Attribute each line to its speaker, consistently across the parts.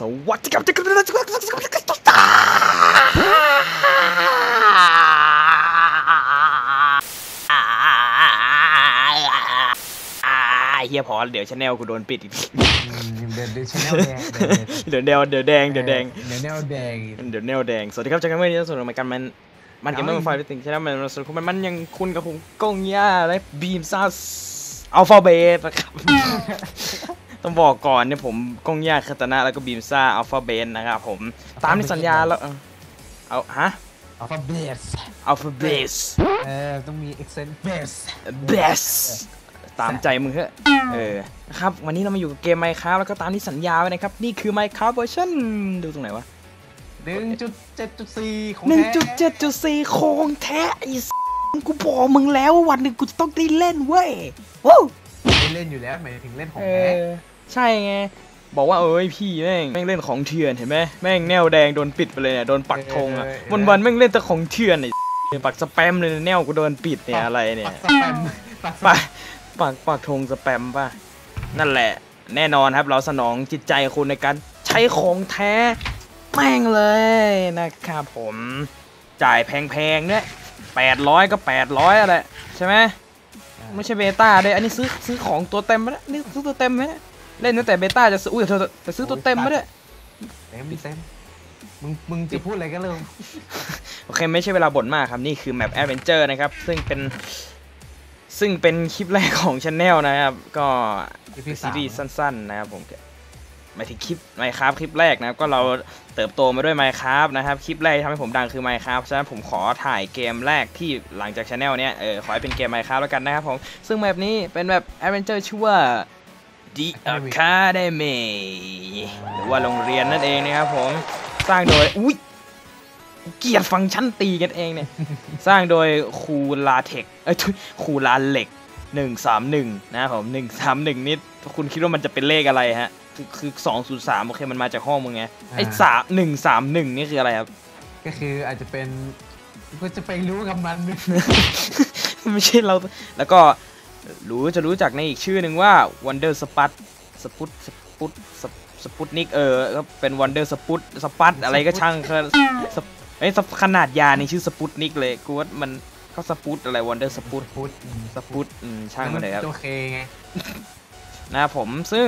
Speaker 1: สวัสดีครับเฮียพอเดี๋ยวชแนลกูโดนปิดอีก
Speaker 2: เดินเดินชแนลแดง
Speaker 1: เดี๋ยวแนวเดี๋ยวแดงเดี๋ยวแดง
Speaker 2: เดี๋ยวแนวแดง
Speaker 1: เดี๋ยวแนวแดงสวัสดีครับจากกันเมื่อนี้ส่วนรายการมันมันเกันเมื่อไฟติ้งช่ไหมมันส่วนคุณมันมันยังคุณกับผมกงย่าและบีมซัสอัลฟาเบตนะครับ ต้องบอกก่อนเนี่ยผมกงย่าคาตานะแล้วก็บีมซ่าอัลฟาเบตนะครับผม ตามที่สัญญาแล้ว เออเอาฮะ
Speaker 2: อัลฟาเบส
Speaker 1: อัลฟาเบต
Speaker 2: เออต้องมี accent bass
Speaker 1: เบสตามใจมึงเถอะเออนะครับวันนี้เรามาอยู่กับเกม Minecraft แล้วก็ตามที่สัญญาไว้นะครับ นี่คือ Minecraft เวอร์ชันดูตรงไหนวะ
Speaker 2: หนึ่งจุดเจ็ดจุดสี่ของ
Speaker 1: หนึ่ง
Speaker 2: แท้
Speaker 1: จุดเจ็ดจุดสี่โคงแท้ไอ้สกูบอกมึงแล้วว่าวันหนึ่งกูจะต้องได้เล่นเว้ยว้าว
Speaker 2: ไม่เล่นอยู่แล้วหมายถึงเล่นของ
Speaker 1: เอ
Speaker 2: แท้
Speaker 1: อ ใช่ไง บอกว่าเอ้ยพี่แม่งแม่งเล่นของเถื่อนเห็นไหมแม่งแนวแดงโดนปิดไปเลยเนี่ยโดนปักธงอะวันวันๆแม่งเล่นแต่ของเถื่อนไอ้ปักสแปมเลยแนวกูโดนปิดเนี่ยอะไรเนี่ย
Speaker 2: ปักสแปมปักสแป
Speaker 1: ปัก
Speaker 2: ม
Speaker 1: ปักปักธงสแปมป่ะนั่นแหละ แน่นอนครับเราสนองจิตใจคุณในการใช้ของแท้แม่งเลยนะครับผมจ่ายแพงๆเนี่ยแปดร้อยก็แปดร้อยอะไรใช่ไหมไม่ใช่เบต้าด้วยอันนี้ซื้อซื้อของตัวเต็มมาแล้วนี่ซื้อตัวเต็มไหมเนี่ย เล่นตั้งแต่เบต้าจะซื้ออุ้ยเธอแต่ซื้อตัวเต็มมาด้วย
Speaker 2: เต็มเต็มมึงมึงจะพูดอะไรกันเลย
Speaker 1: โอเคไม่ใช่เวลาบ่นมากครับ นี่คือแมปแอดเวนเจอร์นะครับ ซึ่งเป็น ซึ่งเป็นคลิปแรกของช anel นะครับ ก็
Speaker 2: EP
Speaker 1: ซี
Speaker 2: สาม
Speaker 1: รีส์สั้น ๆ นะครับผมหมายถึงคลิปไมค์ครับคลิปแรกนะครับก็เราเติบโตมาด้วยไมค์ครับนะครับ คลิปแรกที่ทำให้ผมดังคือไมค์ครับฉะนั้นผมขอถ่ายเกมแรกที่หลังจากช anel เนี้ยเออขอให้เป็นเกมไมค์ครับแล้วกันนะครับผมซึ่งแบบนี้เป็นแบบแอดเวนเจอร์ชื่อว่า The Academy หรือว่าโรงเรียนนั่นเองนะครับผม สร้างโดย อุ้ยเกลียดฟังก์ชันตีกันเองเนี่ย สร้างโดยคูลาเทคเอ้ยทุยคูลาเหล็ก131นะครับผม131นี่คุณคิดว่ามันจะเป็นเลขอะไรฮะ คือคือ203โอเคมันมาจากห้องมึงไง ไอ้สามหนึ่งสามหนึ่งนี่คืออะไรครับ
Speaker 2: ก็คืออาจจะเป็นก็จะไปรู้กับมัน
Speaker 1: ไม่ใช่เรา แล้วก็ รู้จะรู้จักในอีกชื่อหนึ่งว่า Wonder Sput สปุตสปุตสปสปุตนิกเออก็เป็น Wonder สปุตสปัตอะไรก็ช่างคือสปเอ้ยสปขนาดยานี่ชื่อสปุตนิกเลยกูว่ามันเขาสปุตอะไร Wonder สปุต
Speaker 2: พุทธ
Speaker 1: สปุตอืมช่างมันเลยครับ
Speaker 2: โอเคไง
Speaker 1: นะครับผมซึ่ง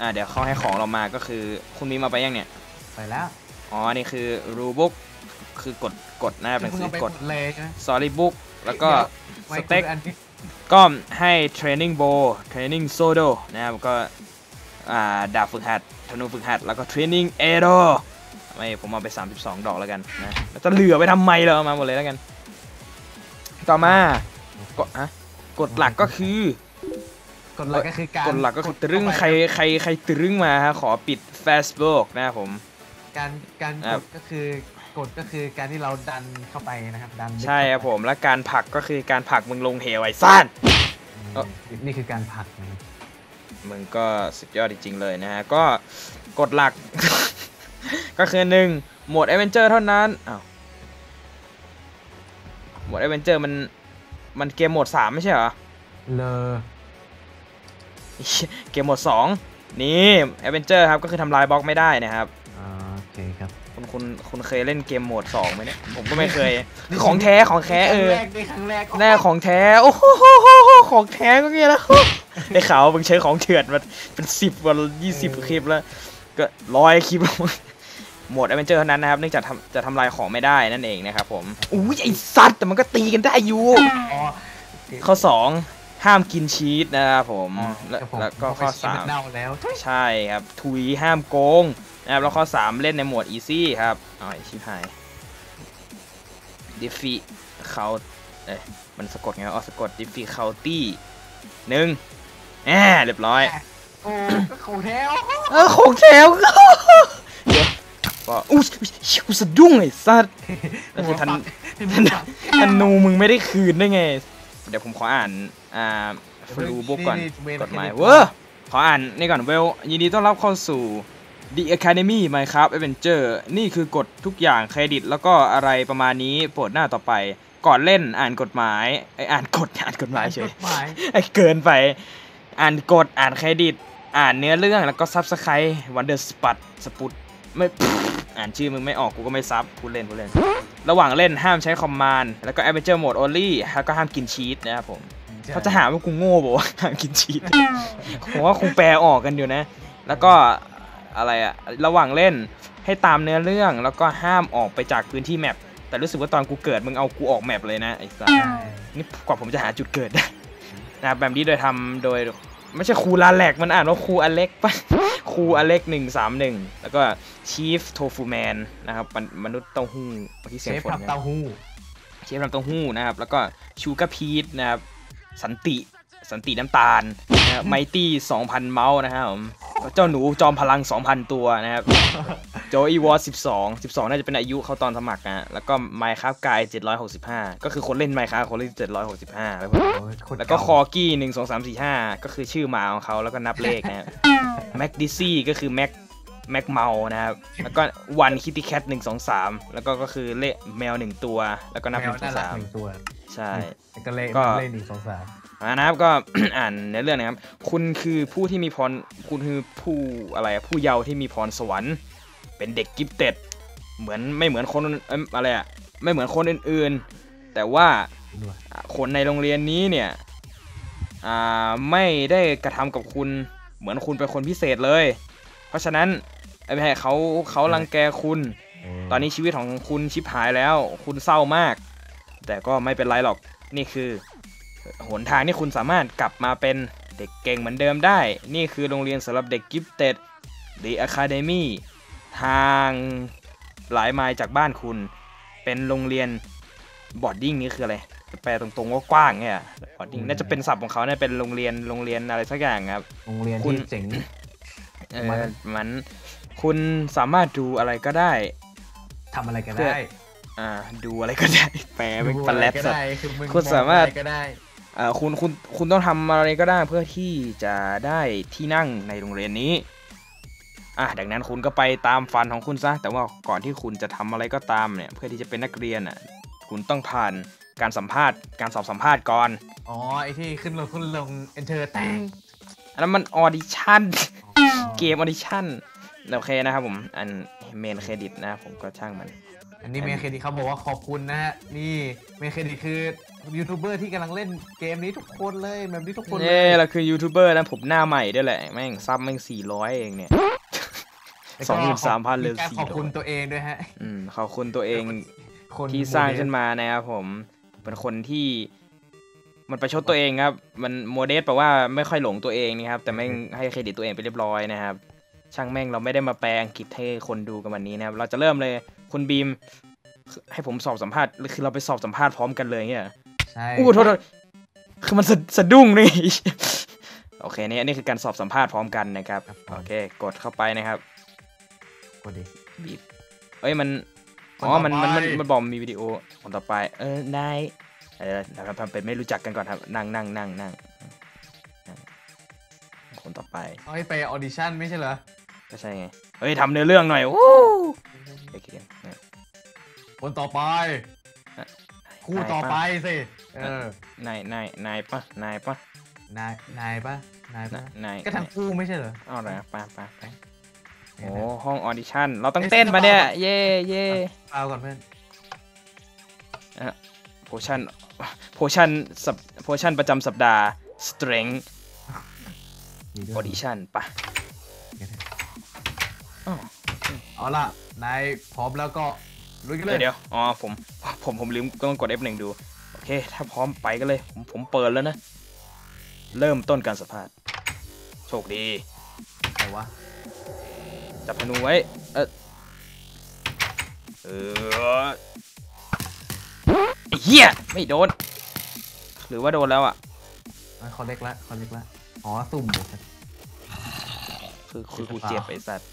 Speaker 1: อ่าเดี๋ยวเขาให้ของเรามาก็คือคุณมีมาไปยังเนี่ย
Speaker 2: ไปแล้ว
Speaker 1: อ๋อนี่คือรูบุ๊กคือกดกดนะครับหนัง
Speaker 2: คุณ
Speaker 1: สื
Speaker 2: เอา
Speaker 1: อ
Speaker 2: ไป
Speaker 1: ก
Speaker 2: ก
Speaker 1: ด
Speaker 2: ดเลยใช่ไหม
Speaker 1: sorry book แล้วก็
Speaker 2: ไม่
Speaker 1: สเต็ก
Speaker 2: คุณอันที่
Speaker 1: ก็ให้ training bow training sodo นะครับก็อ่าดาบฝึกหัดธนูฝึกหัด แล้วก็ training arrow ไม่ผมเอาไป 32 ดอกแล้วกันนะแล้วจะเหลือไปทำไมเราเอามาหมดเลยแล้วกัน ต่อมากดอะกดหลักก็คือก
Speaker 2: ดหลักก็คือการ
Speaker 1: กดหลักก็คือตรึง
Speaker 2: เข้าไป
Speaker 1: ใครใครใครตรึงมาฮะขอปิด Facebook นะครับผม
Speaker 2: การการ
Speaker 1: ครั
Speaker 2: ก
Speaker 1: บ
Speaker 2: ดก็คือ กดก็คือการที่เราดันเข้าไปนะครับดัน
Speaker 1: ใช่ครับผมและการผลักก็คือการผลักมึงลงเหวไอ้ซ่านเอ้า
Speaker 2: นี่คือการผลักนะครับ
Speaker 1: มึงก็สุดยอดจริงๆเลยนะฮะก็กฎหลัก ก็คือหนึ่งโหมด a อเวนเจอร์เท่านั้นอ้าวโหมด a อเวนเจอร์มันมันเกมโหมดสามไม่ใช่เหรอ
Speaker 2: เลอ
Speaker 1: เกมโหมดสองนี่เอเวนเจอร์ครับก็คือทำลายบล็อกไม่ได้นะครับ
Speaker 2: อ่าโอเค ครับ
Speaker 1: คุณคุณคุณเคยเล่นเกมโหมดสองไหมเนี่ย ผมก็ไม่เคยคือของแท้ของแท้เออ
Speaker 2: ครั้งแรกในครั้งแรก
Speaker 1: แน่ของแท้โอ้โหของแท้ก็เงี้ยแล้วได้ข่าวว่ามึงใช้ของเถื่อนมาเป็นสิบวันยี่สิบคลิปแล้ว ก็ร้อยคลิปแล้วมึงโหมด a อเวนเจอร์เท่านั้นนะครับเนื่องจากทำจะทำลายของไม่ได้นั่นเองนะครับผมอุ้ยไอสัตว์แต่มันก็ตีกันได้อยู่
Speaker 2: อ๋อ
Speaker 1: ข้อสองห้ามกินชีสนะครับผม
Speaker 2: อ๋อ
Speaker 1: แล้ว
Speaker 2: ครับผม
Speaker 1: แล้วก็ข้อสาม
Speaker 2: เน่าแล้ว
Speaker 1: ใช่ครับถุยห้ามโกง นะครับแล้วข้อ 3 เล่นในโหมด easy ครับอ๋อไอชิบหาย defeat เขาเอ้ยมันสะกดไงวะอ๋อสะกด defeat county หนึ่งแหมเรียบร้อย
Speaker 2: โอ้ก็ของแท้
Speaker 1: เออของแถวเดี๋ยวก็อุ้ยกูสะดุ้งไอ้สัสแล้วคือทัน
Speaker 2: ทัน
Speaker 1: ธนูมึงไม่ได้คืนได้ไง เดี๋ยวผมขออ่าน อ่าฟลูบุ๊กก่อนกฎหมายเว้อขออ่านนี่ก่อนเวลยินดีต้อนรับเข้าสู่ The Academy Minecraft Adventure นี่คือกฎทุกอย่างเครดิตแล้วก็อะไรประมาณนี้โปรดหน้าต่อไป ก่อนเล่นอ่านกฎหมายไอยอ่านกฎอ่านกฎหมายเฉย
Speaker 2: หมาย
Speaker 1: ไอ้เกินไป อ่านกฎอ่านเครดิต อ่านเนื้อเรื่องแล้วก็ซับสไครต์วันเดอร์สปัตสปุตไม่อ่านชื่อมึงไม่ออกกูก็ไม่ซับพูดเล่นพูดเล่น ระหว่างเล่นห้ามใช้คอมมานด์แล้วก็แอ v เ n เจอร์โหมด only แล้วก็ห้ามกินชีสนะครับผมเขาจะหาว่ากูโง่บอกว่าห้ามกินชีสผมว่าคงแปลออกกันอยู่นะ แล้วก็ อะไรอะระหว่างเล่นให้ตามเนื้อเรื่องแล้วก็ห้ามออกไปจากพื้นที่แมปแต่รู้สึกว่าตอนกูเกิดมึงเอากูออกแมปเลยนะไอ้สัส
Speaker 2: ใช่
Speaker 1: นี่กว่าผมจะหาจุดเกิดได้นะครับแบบนี้โดยทำโดยไม่ใช่ครูลาแลกมันอ่านว่าครูอเล็กปะครูอเล็กหนึ่งสามหนึ่งแล้วก็ชีฟโทฟูแมนนะครับมนมนุษย์เต้าหู้ที่
Speaker 2: เช
Speaker 1: เสียง
Speaker 2: ฟ
Speaker 1: ฝน
Speaker 2: ทำ
Speaker 1: นะ
Speaker 2: เต้าหู้
Speaker 1: เชฟทำเต้าหู้นะครับแล้วก็ชูการ์พีทนะครับสันติ สันติน้ำตาลไมตี้สองพันเมาส์นะครับผมเจ้าหนูจอมพลัง 2,000 ตัวนะครับโจอีวอส12 12 น่าจะเป็นอายุเขาตอนสมัครนะแล้วก็ไมค์ครับกาย 765 ก็คือคนเล่นไมค์ครับคนเล่น 765 แล้ว
Speaker 2: โอ้ยโตร
Speaker 1: แล้วก็
Speaker 2: เา
Speaker 1: คอกี้หนึ่งสองสามสี่ห้าก็คือชื่อหมาของเขาแล้วก็นับเลขนะครับแม็กดิซี่ก็คือแม็กแม็กเมานะครับ แล้วก็วันคิตตี้แคทหนึ่งสองสามแล้วก็ก็คือเลขแมวหนึ่งตัว แล้วก็นับ
Speaker 2: แม
Speaker 1: ห
Speaker 2: ว
Speaker 1: นึ่งสอ
Speaker 2: น่างรัก
Speaker 1: สาม
Speaker 2: หนึ่งตัว
Speaker 1: ใช่
Speaker 2: แล้วก็เล่น
Speaker 1: ก็
Speaker 2: เล่นหนึ่งสองสาม
Speaker 1: อ่านะครับก็อ่านในเรื่องนะครับ คุณคือผู้ที่มีพรคุณคือผู้อะไรผู้เยาว์ที่มีพรสวรรค์ เป็นเด็กกิฟเต็ดเหมือนไม่เหมือนคนออะไรอะไม่เหมือนคนอื่นๆ แต่ว่าคนในโรงเรียนนี้เนี่ยอ่าไม่ได้กระทำกับคุณเหมือนคุณเป็นคนพิเศษเลย เพราะฉะนั้นเอ้ยไม่ใช่เขาเขารังแกคุณ ตอนนี้ชีวิตของคุณชิบหายแล้ว คุณเศร้ามาก แต่ก็ไม่เป็นไรหรอกนี่คือ หนทางที่คุณสามารถกลับมาเป็นเด็กเก่งเหมือนเดิมได้ นี่คือโรงเรียนสำหรับเด็กกิฟเต็ด The Academy ทางหลายไมล์จากบ้านคุณ เป็นโรงเรียนบอร์ดดิ้งนี่คืออะไรแปลตรงๆว่ากว้างเนี่ยบอร์ดดิ้งน่าจะเป็นศัพท์ของเขาเนี่ยเป็นโรงเรียนโรงเรียนอะไรสักอย่างครับ
Speaker 2: โรงเรียน
Speaker 1: คุณ
Speaker 2: ที่เจ๋ง
Speaker 1: เอ
Speaker 2: มัน
Speaker 1: อมันคุณสามารถดูอะไรก็ได้
Speaker 2: ทำอะไรก็
Speaker 1: เพื่อ
Speaker 2: ได้
Speaker 1: อ่า ดูอะไรก็ได้ แปลเป็น
Speaker 2: ดู
Speaker 1: ปัน
Speaker 2: อะไร
Speaker 1: แลบ
Speaker 2: ก็
Speaker 1: สัตว์
Speaker 2: ได้คือมึง
Speaker 1: คุณสามารถ
Speaker 2: องอะไรก็ได้
Speaker 1: อ่าคุณคุณคุณต้องทำอะไรก็ได้เพื่อที่จะได้ที่นั่งในโรงเรียนนี้อะดังนั้นคุณก็ไปตามฝันของคุณซะแต่ว่าก่อนที่คุณจะทำอะไรก็ตามเนี่ยเพื่อที่จะเป็นนักเรียนอะคุณต้องผ่านการสัมภาษณ์ การสอบสัมภาษณ์ก่อน
Speaker 2: อ๋อไอที่ขึ้นลงขึ้นลง enter แตง
Speaker 1: อันนั้นมันออดิชั่นเกมออดิชั่นโอเคนะครับผมอันเมนเครดิตนะผมก็ช่างมัน
Speaker 2: อันนี้เมนเครดิตเขาบอกว่าขอบคุณนะฮะนี่เมนเครดิตคือ ยูทูบเบอร์ที่กำลังเล่นเกมนี้ทุกคนเลยแบบนี้ทุกคนเล
Speaker 1: เน่
Speaker 2: ย
Speaker 1: เราคือยูทูบเบอร์นะผมหน้าใหม่ด้วยแหละแม่งซับแม่งสี่ร้อยเองเนี่ย
Speaker 2: แล้ว
Speaker 1: ส
Speaker 2: ก็
Speaker 1: องหมื่นสามพันเหลือ
Speaker 2: มีการ
Speaker 1: สี่
Speaker 2: ขอบคุณ
Speaker 1: ร้อย
Speaker 2: ตัวเองด้วยฮะ
Speaker 1: อืมขอบคุณตัวเอง
Speaker 2: คน
Speaker 1: ที่สร้างขึ้นมานะครับผมเป็นคนที่มันประชดตัวเองครับ มันโมเดสแปลว่าไม่ค่อยหลงตัวเองนะครับ แต่แม่งให้เครดิตตัวเองไปเรียบร้อยนะครับ ช่างแม่งเราไม่ได้มาแปลอังกฤษให้คนดูกันวันนี้นะครับ เราจะเริ่มเลยคุณบีมให้ผมสอบสัมภาษณ์ คือเราไปสอบสัมภาษณ์พร้อมกันเลยเนี่ย
Speaker 2: ใช่
Speaker 1: อู้โทษโทษคือมันสะสะดุ้งนี่โอเคเนี่ยนี่คือการสอบสัมภาษณ์พร้อมกันนะครับโอเค กดเข้าไปนะครับ
Speaker 2: กดดิ
Speaker 1: บีบเอ้ยมัน
Speaker 2: คน
Speaker 1: อ๋อ
Speaker 2: ต่อ
Speaker 1: มันมันมัน
Speaker 2: ไป
Speaker 1: มันบอกมีวิดีโอคนต่อไป เออนายเออเดี๋ยวเราทำเป็นไม่รู้จักกันก่อนครับนั่งนั่งนั่งนั่งนั่งคนต่อไป
Speaker 2: เอาให้ไปออดิชั่นไม่ใช่เหรอ
Speaker 1: ก็ใช่ไงเฮ้ยทำเนื้อเรื่องหน่อยโอ้โอเคเนี่ย
Speaker 2: คนต่อไป
Speaker 1: อะ
Speaker 2: คู่ต่อไปสิเออนา
Speaker 1: ยนายนายปะนายปะ
Speaker 2: นายนายปะนายปะ
Speaker 1: นาย
Speaker 2: ก็ทั้งคู่ไม่ใช่เหรอ
Speaker 1: เอาอะไรนะไปไปไป
Speaker 2: เดี๋ยว
Speaker 1: โอ้
Speaker 2: นะ
Speaker 1: ห้องออดิชั่นเราต้องเต้นปะเนี่ยเย่เย่
Speaker 2: เอาก่อนเพื่อน
Speaker 1: โพชั่นโพชั่นสัปโพชั่นประจำสัปดาห์ strength
Speaker 2: มีด้
Speaker 1: อ
Speaker 2: ว
Speaker 1: อยดิชั่นปะ
Speaker 2: เอาล่ะนายพร้อมแล้วก็ ลุยกันเล
Speaker 1: เดี๋ยวยเดี๋ยวอ๋อผมผมผมลืมต้องกด F1 ดู โอเค ถ้าพร้อมไปกันเลย ผมผมเปิดแล้วนะ เริ่มต้นการสัมภาษณ์ โชคดี
Speaker 2: ไหนวะ
Speaker 1: จับธนูไว้ เออเออไอ้เหี้ยไม่โดน หรือว่าโดนแล้วอะ
Speaker 2: อะเขาเล็กละเขาเล็กละ อ๋อ สุ่มเหรอครับ
Speaker 1: คือคือ
Speaker 2: เจ็
Speaker 1: กู
Speaker 2: บหรือเปล่า
Speaker 1: เจ็บไอ้สัตว์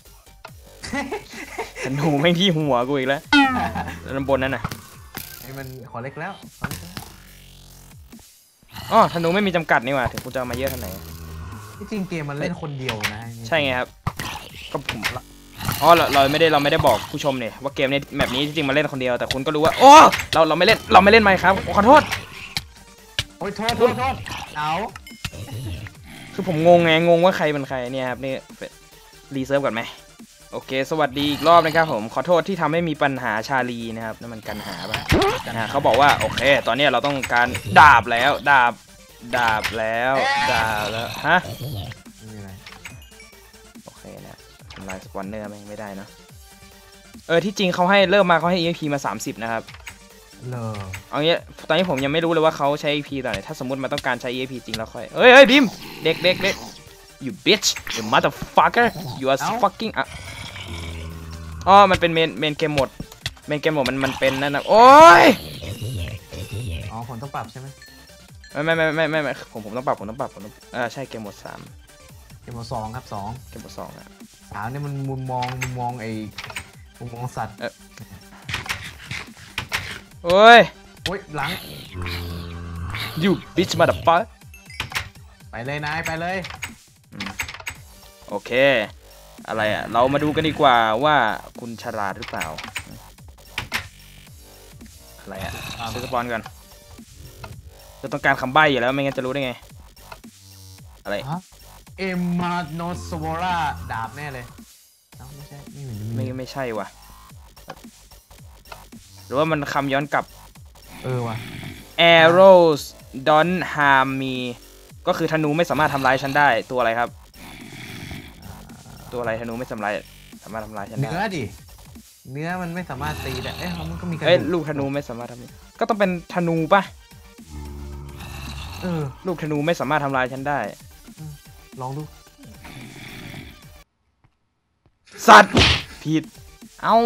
Speaker 1: ธนูแม่งที่หัวกูอีกแล้วแล้วด้านบนนั่นน่ะ
Speaker 2: ไอ้มันขอเล็กแล้วขอเล็กแล้ว
Speaker 1: อ๋อธนูไม่มีจำกัดนี่หว่าถึงกูจะเอามาเยอะเท่าไหร่
Speaker 2: ที่จริงเกมมันเล่นคนเดียวนะ
Speaker 1: ใช่ไงครับก็ผมละอ๋อเราเราไม่ได้เราไม่ได้บอกผู้ชมเนี่ยว่าเกมในแบบนี้จริงๆมาเล่นคนเดียวแต่คุณก็รู้ว่าโอ้เราเราไม่เล่นเราไม่เล่นไหมครับขอโทษ
Speaker 2: โอ้ยโทษโทษโทษเอา
Speaker 1: คือผมงงไงงงว่าใครเป็นใครเนี่ยครับนี่รีเซิร์ฟก่อนไหม โอเค สวัสดีอีกรอบนะครับผมขอโทษที่ทำให้มีปัญหาชาลีนะครับนั่นมันกันหาปะนะฮะเขาบอกว่าโอเค ตอนเนี้ยเราต้องการดาบแล้วดาบดาบแล้วดาบแล้วฮะ
Speaker 2: ไม่มีอะไร
Speaker 1: โอเคนะทำลายสปอนเนอร์ไม่ไม่ได้เนอะเออที่จริงเขาให้เริ่มมาเขาให้ EXP มา 30 นะครับ
Speaker 2: เลอ
Speaker 1: เอางี้ตอนนี้ผมยังไม่รู้เลยว่าเขาใช้ EP ต่อไหนถ้าสมมติมันต้องการใช้ EP จริงแล้วค่อยเฮ้ยเฮ้ยบิมเด็กเด็กเด็ก you bitch you motherfucker you are fucking อะ อ๋อมันเป็นเมนเมนเกมโหมด เมนเกมโหมดมันมันเป็นนั่นนะโอ้ย
Speaker 2: อ๋อคนต้องปรับใช่ไหม
Speaker 1: ไม่ไม่ไม่ไม่ไม่ไม่ผมผมต้องปรับผมต้องปรับผมต้องอ่าใช่เกมโหมดสาม
Speaker 2: เกมสองครับสอง
Speaker 1: เกมโหมดสองอะ
Speaker 2: สามเนี่ยมันมุมมองมุมมองไอ้มุมมองสัตว์
Speaker 1: โอ้ย
Speaker 2: โอ้ยหลัง
Speaker 1: you bitch motherfucker
Speaker 2: ไปเลยนายไปเลย
Speaker 1: โอเค อะไรอะ เรามาดูกันดีกว่าว่าคุณฉลาดหรือเปล่า อะไรอะซื้อสปอนก่อนจะต้องการคำใบ้อยู่แล้วไม่งั้นจะรู้ได้ไง อะไร
Speaker 2: ฮะเอมมาโนสวอร่าดาบแน่เลยเอ้าไม่ใช่ไม่เหมือนจะ
Speaker 1: ไม่
Speaker 2: มี
Speaker 1: ไม่ใช่ว่ะ หรือว่ามันคำย้อนกลับ
Speaker 2: เออว่ะ
Speaker 1: arrows don't harm me ก็คือธนูไม่สามารถทำร้ายฉันได้ตัวอะไรครับ ตัวอะไรธนูไม่สามารถสามารถทำร้ายฉัน
Speaker 2: เนื้อ
Speaker 1: ได้
Speaker 2: ดิ เนื้อมันไม่สามารถตีได้เอ๊ะมันก็มีกระ
Speaker 1: เอ้ย
Speaker 2: ดูก
Speaker 1: ลูกธนูไม่สามารถทำก็ต้องเป็นธนูปะ
Speaker 2: เออ
Speaker 1: ลูกธนูไม่สามารถทำลายฉันได้
Speaker 2: ลองดู
Speaker 1: สัตว์ผิด เอ้า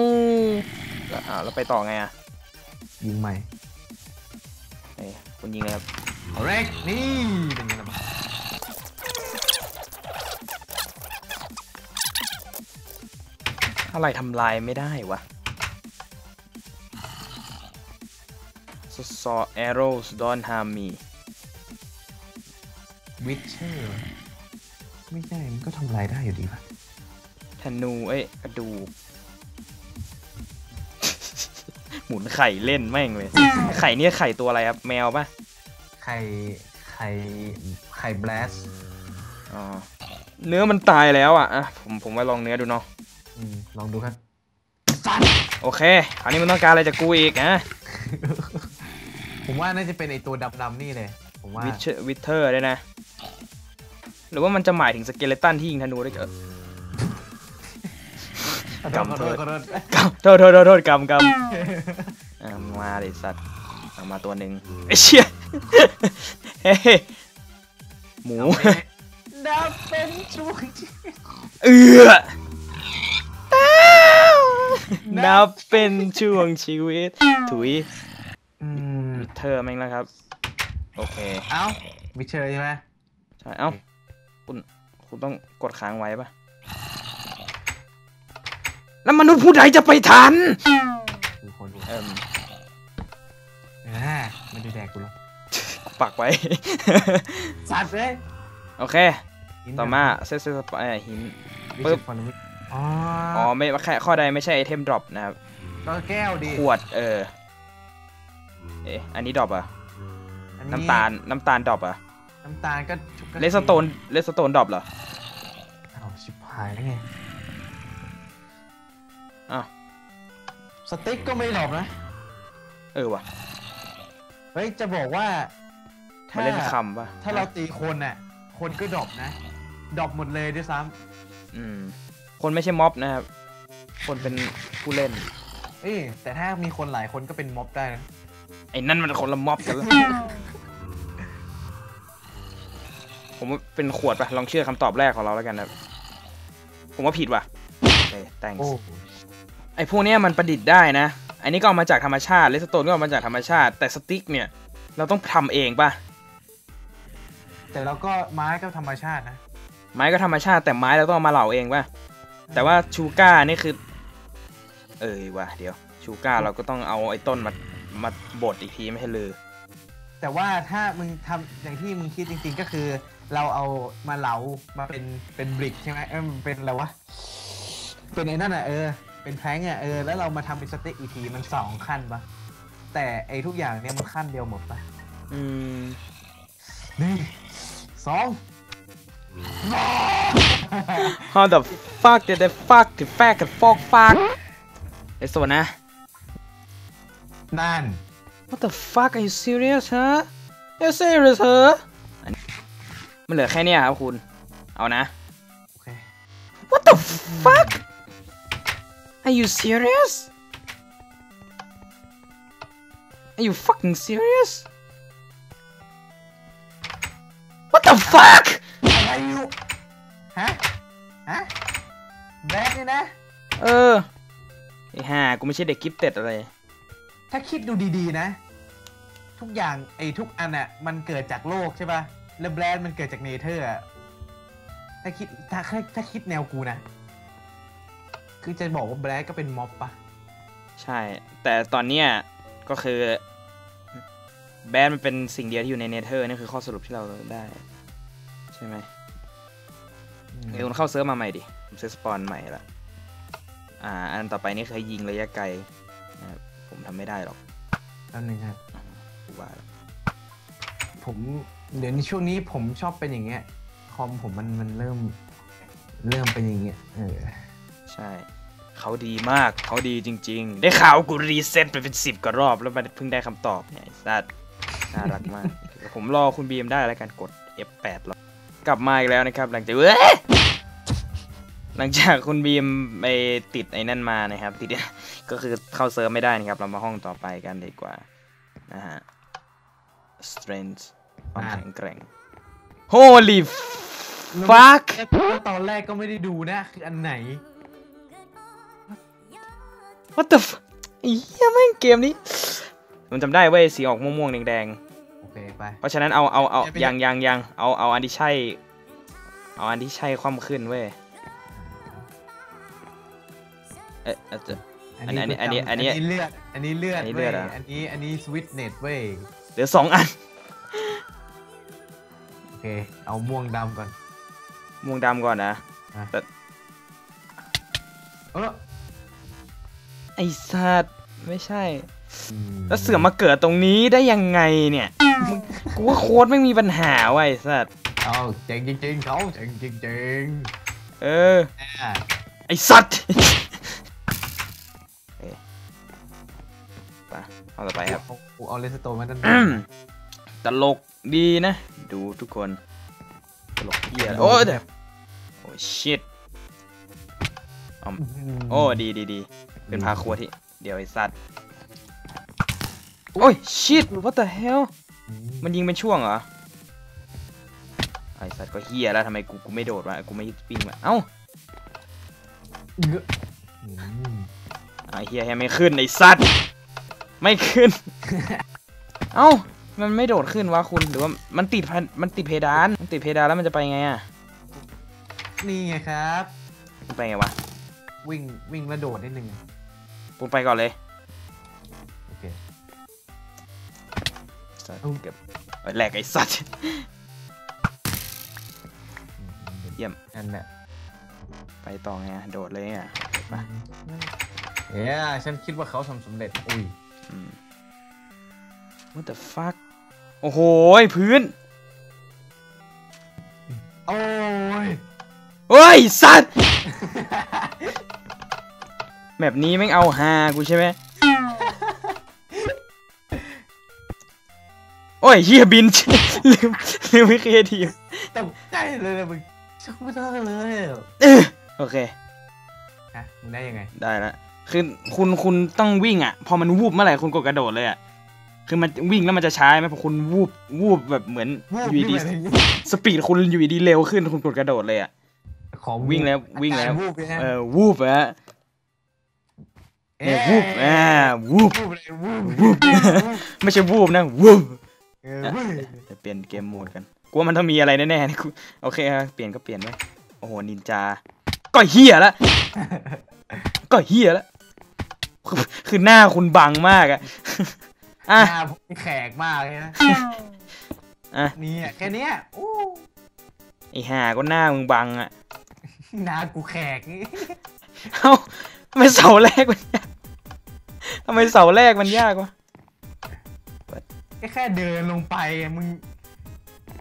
Speaker 1: แล้วอ่าแล้วไปต่อไงอะ
Speaker 2: ยิงใหม่
Speaker 1: เอ้ยคุณยิงเลยครับ
Speaker 2: เอาเร็กนี่เป็นไงล่ะ
Speaker 1: อะไรทำลายไม่ได้วะ so saw arrows don't harm me
Speaker 2: วิชเชอร์ไม่ใช่มันก็ทำลายได้อยู่ดีป่ะ
Speaker 1: ธนูเอ้ยกระดูกหมุนไข่เล่นแม่งเลย ไข่เนี่ยไข่ตัวอะไรครับ แมวปะ
Speaker 2: ไข่ ไข่ ไข่แบลส
Speaker 1: อ๋อ เนื้อมันตายแล้วอะ อะ ผม ผมว่าลองเนื้อดูเนาะ
Speaker 2: อืม ลองดูครับ
Speaker 1: โอเคคราวนี้มันต้องการอะไรจากกูอีกนะ
Speaker 2: ผมว่าน่าจะเป็นไอตัวดำๆนี่เลย ผมว่า
Speaker 1: วิเชวิเทอร์ด้วยนะ หรือว่ามันจะหมายถึงสเกเลตันที่ยิงธนูได้เกิดกำ
Speaker 2: ขอโทษขอโทษ
Speaker 1: กำโทษโทษโทษโทษกำกำอะมาเลยสัตว์เอามาตัวหนึ่งไอ้เชี่ยเฮ้ยหมู
Speaker 2: ดับเป็นช่วงที่
Speaker 1: เอือ นับเป็นช่วงชีวิต ถุย
Speaker 2: อืม
Speaker 1: เธอแม่งแล้วครับ โอเค
Speaker 2: เอ้าวิชเชอร์ใช่ไหม
Speaker 1: ใช่ เอ้า คุณ คุณต้องกดค้างไว้ปะแล้วมนุษย์ผู้ใดจะไปทัน
Speaker 2: คือคนดู
Speaker 1: เอิ่ม
Speaker 2: อ่าไม่ได้แดกกูหรอก
Speaker 1: ปักไว้
Speaker 2: สัตว์เลย
Speaker 1: โอเค ต่อมาเซตเซตเอ่อหินปึ๊
Speaker 2: ปึ๊
Speaker 1: บ
Speaker 2: บฟันมิ อ๋อ
Speaker 1: อ๋อไม่แค่ข้อใดไม่ใช่ไอเทมดรอปนะครับ
Speaker 2: ก็แก้วดิ
Speaker 1: ขวดเออเอ๊ะอันนี้ดรอปเหรอะ
Speaker 2: อั
Speaker 1: น้ำตาลน้ำตาลดรอปเหรอะ
Speaker 2: น้ำตาลก็ก็
Speaker 1: เลสโตนเลสโตนดรอปเหรอ
Speaker 2: อ้าวชิบหายแล้วไง
Speaker 1: อ้าว
Speaker 2: สติ๊กก็ไม่หลบนะ
Speaker 1: เออว่ะ
Speaker 2: เฮ้ยจะบอกว่า
Speaker 1: มั
Speaker 2: ถ้าน
Speaker 1: เล่นคำป่ะ
Speaker 2: ถ้าเราตีคนน่ะ คนก็ดรอปนะดรอปหมดเลยด้วยซ้
Speaker 1: อืม คนไม่ใช่ม็อบนะครับ คนเป็นผู้เล่นำ
Speaker 2: เอ้ยแต่ถ้ามีคนหลายคนก็เป็นม็อบได้นะ
Speaker 1: ไอ้นั่นมันคนละม็อบกันแล้วผมว่าเป็นขวดป่ะลองเชื่อคำตอบแรกของเราแล้วกันนะครับ ผมว่าผิดว่ะโอเค thanks
Speaker 2: โอ้
Speaker 1: ไอ้พวกเนี้ยมันประดิษฐ์ได้นะ อันนี้ก็เอามาจากธรรมชาติเลสโตนก็เอามาจากธรรมชาติ แต่สติ๊กเนี่ย เราต้องทำเองป่ะ
Speaker 2: แต่เราก็ไม้ก็ธรรมชาตินะ
Speaker 1: ไม้ก็ธรรมชาติแต่ไม้เราต้องเอามาเหลาเองป่ะ แต่ว่าชูก้านี่คือ เอ้ยว่ะเดี๋ยว ชูก้าเราก็ต้องเอาไอ้ต้นมามาบดอีกทีไม่ใช่เลย
Speaker 2: แต่ว่าถ้ามึงทำอย่างที่มึงคิดจริง ๆ ก็คือ เราเอามาเหลามาเป็นเป็นบริกใช่ไหมเออมันเป็นอะไรวะ เป็นไอ้นั่นอะเออ เป็นแพลงอะเออ แล้วเรามาทำเป็นสเต็กอีกทีมันสองขั้นปะแต่ไอ้ทุกอย่างเนี่ยมันขั้นเดียวหมดปะ
Speaker 1: อืม
Speaker 2: หนึ่งสอง
Speaker 1: How the fuck did they fuck the fuck the fuck fuck ไอ้สวนนะ
Speaker 2: นั่น
Speaker 1: What the fuck are you serious ฮะ You serious เหรออันมันเหลือแค่เนี้ยครับคุณ เอานะ
Speaker 2: โอเค
Speaker 1: What the fuck Are you serious Are you fucking serious What the fuck
Speaker 2: อะไรอยู่ ฮะ ฮะ แบดนี่นะ
Speaker 1: เออ ไอ้ห่า กูไม่ใช่เด็กกิฟเต็ดอะไร
Speaker 2: ถ้าคิดดูดีๆนะ ทุกอย่างไอ้ทุกอันอะมันเกิดจากโลกใช่ป่ะ แล้วแบรนด์มันเกิดจากเนเธอร์อะถ้าคิดถ้าถ้าถ้าคิดแนวกูนะ คือจะบอกว่าแบรนด์ก็เป็นม็อบปะ
Speaker 1: ใช่ แต่ตอนเนี้ยก็คือแบนมันเป็นสิ่งเดียวที่อยู่ในเนเธอร์นี่คือข้อสรุปที่เราได้ ใช่ไหม
Speaker 2: อืม
Speaker 1: เดี๋ยวคุณเข้าเซิร์ฟมาใหม่ดิผมเซตสปอนใหม่ละอ่า อันต่อไปนี่คือยิงระยะไกลนะครับผมทำไม่ได้หรอก
Speaker 2: แป๊บนึงครับ
Speaker 1: กูว่าแล้ว
Speaker 2: ผมเดี๋ยวในช่วงนี้ผมชอบเป็นอย่างเงี้ยคอมผมมันมันเริ่ม เริ่มเป็นอย่างเงี้ยเออ
Speaker 1: ใช่ เขาดีมากเขาดีจริง ๆ ได้ข่าวกูรีเซ็ตไปเป็นสิบกว่ารอบแล้วมันเพิ่งได้คำตอบเนี่ยไอ้สัตว์น่ารักมาก ผมรอคุณบีมได้แล้วกันกด F8 แล้วกลับมาอีกแล้วนะครับ หลังจากเอ้ย หลังจากคุณบีมไปติดไอ้นั่นมานะครับติดก็คือเข้าเซิร์ฟไม่ได้นะครับ เรามาห้องต่อไปกันดีกว่านะฮะ strength ความ
Speaker 2: อ่า
Speaker 1: แข็งแกร่ง holy fuck
Speaker 2: ตอนแรกก็ไม่ได้ดูนะ คืออันไหน
Speaker 1: what the f ไอ้เหี้ยแม่งเกมนี้ผมจำได้เว้ยสีออกม่วงๆแดง
Speaker 2: โอเคไป
Speaker 1: ๆเพราะฉะนั้นเอาเอาเอา
Speaker 2: อย่าไป
Speaker 1: ยังยังยังเอาเอาอันที่ใช่ เอาอันที่ใช่คว่ำขึ้นเว้ย เอ๊ะอาจจะอันนี้อันนี้อันนี้
Speaker 2: เลือดอันนี้เลือด
Speaker 1: อันนี้เลื
Speaker 2: เว้
Speaker 1: อยดเหรอ
Speaker 2: อันนี้อันนี้สวิตเน็ตเว้ย
Speaker 1: เหลือสองอัน
Speaker 2: โอเคเอาม่วงดำก่อน
Speaker 1: ม่วงดำก่อนนะ
Speaker 2: อะ
Speaker 1: แต่
Speaker 2: เออ
Speaker 1: ไอ้สัตว์ไม่ใช่
Speaker 2: อื
Speaker 1: แล้วเสือมาเกิดตรงนี้ได้ยังไงเนี่ยมึงกูว่าโค้ดไม่มีปัญหาว่ะไอ้สัตว์
Speaker 2: เอาเจ๋งจริงๆเขาเจ๋งจริง
Speaker 1: เออ
Speaker 2: ๆอะ
Speaker 1: ไอ้สัตว์ เอาต่อไปครับ
Speaker 2: เอากูเอาเลสโตนมาด้าน
Speaker 1: อืมตลกดีนะ ดูทุกคน ตลกเหี้ยโอ้ยเดี๋ยวโอ้ชิตโอ้ดีดีดีเป็นพาครัวที่ เดี๋ยวไอ้สัตว์ โอ้ยชิต what the hell มันยิงเป็นช่วงเหรอ ไอ้สัตว์ก็เฮียแล้วทำไมกูกูไม่โดดวะกูไม่ปิ้งวะเอ้า
Speaker 2: เงอะอืม
Speaker 1: ไอ้เฮียแฮไม่ขึ้นไอ้สัตว์ ไม่ขึ้น เอ้า มันไม่โดดขึ้นวะคุณหรือว่ามันติดพันมันติดเพดาน มันติดเพดานแล้วมันจะไปไงอะ
Speaker 2: นี่ไงครับ
Speaker 1: มันไปไงวะ
Speaker 2: วิ่งวิ่งแล้วโดดนิดนึง
Speaker 1: ปุณไปก่อนเลย
Speaker 2: โอเค
Speaker 1: สัตว์
Speaker 2: เอ้า
Speaker 1: เกือบเอ้ยแหลกไอ้สัตว์ เยี่ยม
Speaker 2: นั่นแหละ
Speaker 1: ไปต่อไง โดดเลยอะ
Speaker 2: มาเอ้ยฉันคิดว่าเขาทำสำเร็จ อุ้ย
Speaker 1: อืม what the fuck โอ้โหพื้น
Speaker 2: โอ้ย
Speaker 1: เฮ้ย สัตว์ แบบนี้แม่งเอาฮากูใช่ไหมโอ้ยเฮียบิน ลืมลืมไม่เคลียร์ทีม
Speaker 2: ตกใจเลยนะมึงชักไม่ได้เลย
Speaker 1: เออโอเค
Speaker 2: ฮะมึงได้ยังไง
Speaker 1: ได้แล้วคือคุณคุณต้องวิ่งอะ พอมันวูบเมื่อไหร่คุณกดกระโดดเลยอะ คือมันวิ่งแล้วมันจะช้าไหมพอคุณวูบวูบแบบเหมือน
Speaker 2: วูบ
Speaker 1: อยู่ดี
Speaker 2: นี่หมายถึง
Speaker 1: สปีดคุณอยู่ดีเร็วขึ้นคุณกดกระโดดเลยอะ
Speaker 2: ของ
Speaker 1: วิ่งแล้ววิ่งแล้ว
Speaker 2: อาการวูบเลยนะ
Speaker 1: เออวูบอะเนี่ยวูบอ่าวูบ
Speaker 2: วูบเลยวูบ
Speaker 1: วูบไม่ใช่วูบนะวูบ
Speaker 2: เออวูบ
Speaker 1: จะเปลี่ยนเกมโหมดกันกูว่ามันต้องมีอะไรแน่ๆนี่กูโอเคครับเปลี่ยนก็เปลี่ยนไว้โอ้โหนินจา ก็เฮียละก็เฮียละคือคือหน้าคุณบังมากอะ อะ
Speaker 2: หน้าผมแขกมากเลยนะ
Speaker 1: อะ
Speaker 2: นี่อะแค่เนี้ยอู้
Speaker 1: ไอห่าก็หน้ามึงบังอะ
Speaker 2: หน้ากูแขกนี่
Speaker 1: เอ้าทำไมเสาแรกมันยากทำไมเสาแรกมันยากวะ
Speaker 2: แค่แค่เดินลงไปอะมึง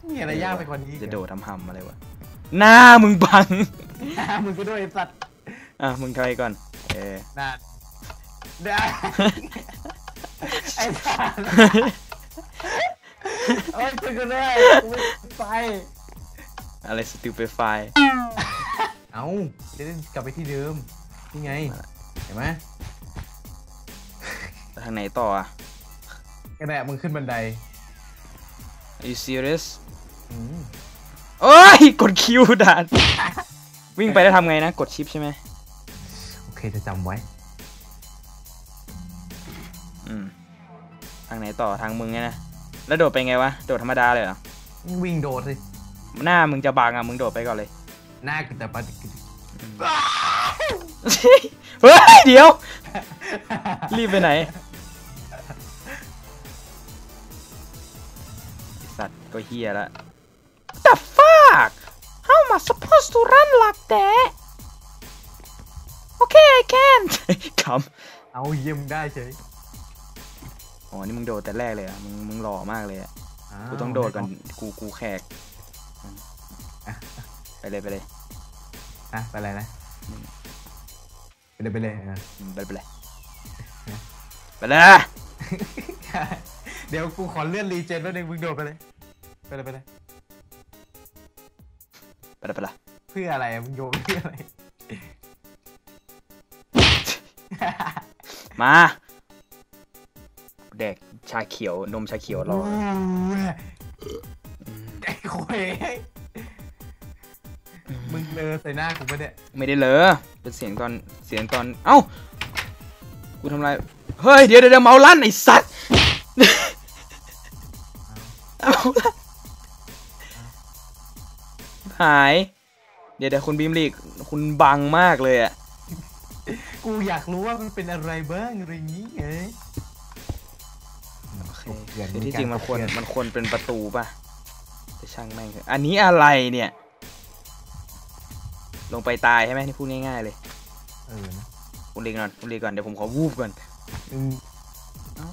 Speaker 2: มีอะไรยากไปกว่านี้อีก
Speaker 1: จะ
Speaker 2: เหรอ
Speaker 1: โดดทำหำอะไรวะ หน้ามึงบัง
Speaker 2: มึงก็ด้วยไอ้สัตว์
Speaker 1: อะ มึงใครก่อน เออ
Speaker 2: นั่นได้ ไอ้สัตว์โอ้ยมึงก็ได้กูไม่ไป
Speaker 1: อะไรสติปไฟ
Speaker 2: เอาจะได้กลับไปที่เดิมนี่ไง เห็นไหม
Speaker 1: ทางไหนต่ออะ
Speaker 2: ก็ได้มึงขึ้นบันได
Speaker 1: Are you serious
Speaker 2: อืม
Speaker 1: โอ้ย กดคิวด่านวิ่งไปแล้วทำไงนะ กดชิปใช่ไหม
Speaker 2: โอเคจะจำไว้
Speaker 1: อืมทางไหนต่อทางมึงไงนะแล้วโดดไปไงวะโดดธรรมดาเลยเหรอ
Speaker 2: วิ่งโดดสิ
Speaker 1: หน้ามึงจะบังอะมึงโดดไปก่อนเลย
Speaker 2: หน้ากูแต่ปฏิกิริ
Speaker 1: เฮ้ยเดี๋ยว รีบไปไหนไอ้สัตว์ก็เฮียละ The fuck How am I supposed to run like that Okay I can คำ
Speaker 2: เอาเยี่ยมได้เฉย
Speaker 1: อ๋อ นี่มึงโดดแต่แรกเลยอะ มึงมึงหล่อมากเลยอะา
Speaker 2: ว
Speaker 1: กูต้องโดดก่อน กูกูแขก ไปเลยไปเลย
Speaker 2: อะ ไปเลยนะ ไปเลยไปเลยอะ
Speaker 1: อืมไปเลยไปเลย ไปเลย
Speaker 2: เดี๋ยวกูขอเลื่อนรีเจนแป๊บนึงมึงโดดไปเลย ไปเลยไปเลย
Speaker 1: ไปเลยไปเลย
Speaker 2: เพื่ออะไรอะมึงโยนเพื่ออะไร
Speaker 1: มา แดกชาเขียวนมชาเขียวรอ
Speaker 2: โยไอ้โคยมึงเลอใส่หน้ากูปะเนี่ย
Speaker 1: ไม่ได้เลอเป็นเสียงตอนเสียงตอน เอ้า กูทำอะไรเฮ้ยเดี๋ยวเดี๋ยวเดี๋ยวเมาลั่นไอ้สัตว์เมาลั่นหาย เดี๋ยวเดี๋ยวคุณบีมลีกคุณบังมากเลยอะ
Speaker 2: กูอยากรู้ว่ามันเป็นอะไรบ้างอะไรอย่างงี้ไง
Speaker 1: โอ เค
Speaker 2: เกือน
Speaker 1: แต่ที่จริงมันควร
Speaker 2: เกือน
Speaker 1: มันควรเป็นประตูป่ะแต่ช่างแม่งเถอะอันนี้อะไรเนี่ย ลงไปตายใช่ไหมนี่พูดง่ายๆเลย
Speaker 2: เออนะ
Speaker 1: คุณลีกก่อนคุณลีกก่อนเดี๋ยวผมขอวูบก่อน
Speaker 2: อืม
Speaker 1: เอ้า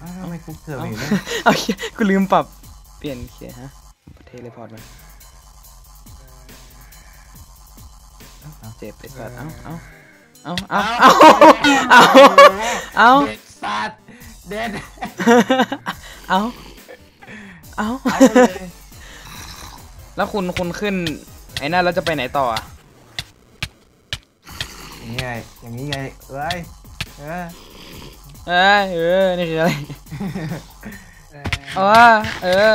Speaker 2: อ้าวทำไมกูเกือบเห็นนะ
Speaker 1: เอาเหี้ยกูลืมปรับเปลี่ยนเขียนฮะเทเลพอร์ตมาเจ็บไปสัตว์เอ้าเอ้าเอ้าเอ้าเอ้าเอ้าเอ้า
Speaker 2: เด็ดสัตว์ เด็ด
Speaker 1: เอ้าเอ้า
Speaker 2: เอาเลย
Speaker 1: แล้วคุณคุณขึ้น ไอ้นั่นแล้วจะไปไหนต่ออะ
Speaker 2: อย่างนี้ไงอย่างนี้ไงเอ้ยเออ
Speaker 1: เอ้ยเออนี่คืออะไรเออเออ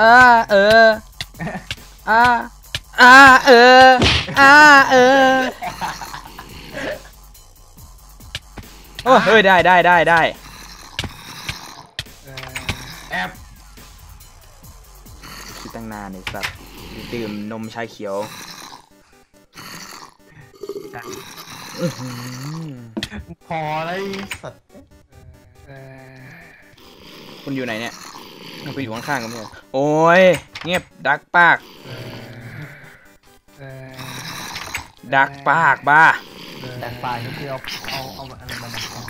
Speaker 1: อ่าเอออ่าอ่าเอออ่าเออโอ้เฮ้ยได้ได้ได้ได้ ตั้งนานไอ้สัตว์ดื่มนมชาเขียวอื้อหือ
Speaker 2: พอแล้วไอ้สัตว์
Speaker 1: คุณอยู่ไหนเนี่ยคุณอยู่ข้างๆกันเนี่ยโอ้ยเงียบดักปากดักปากบ้า
Speaker 2: แต่ปลายก็คือเอาเอาเอาอะไรมาดักเอา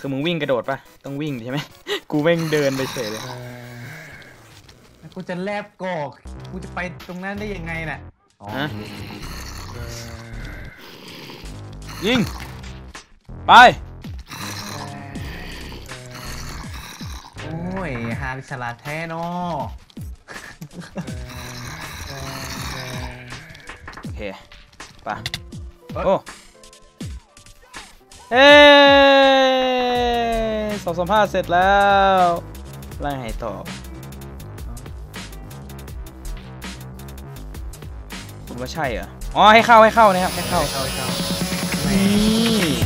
Speaker 1: คือมึงวิ่งกระโดดปะต้องวิ่งใช่ไหม กูแม่งเดินไปเฉยเลย
Speaker 2: แล้ว กูจะแลบกอกกูจะไปตรงนั้นได้ยังไงน่ะอ๋อ
Speaker 1: ฮะ ยิง ไป
Speaker 2: โอ้ยฮาริฉลาดแท้เนอะ
Speaker 1: โอเค ไป โอ้ เอ้สอบสัมภาษณ์เสร็จแล้วไล่ให้ต่อ ว่าใช่เหรอ อ๋อให้เข้าให้เข้านะครับให้เข้า
Speaker 2: เข้าเข้า
Speaker 1: นี่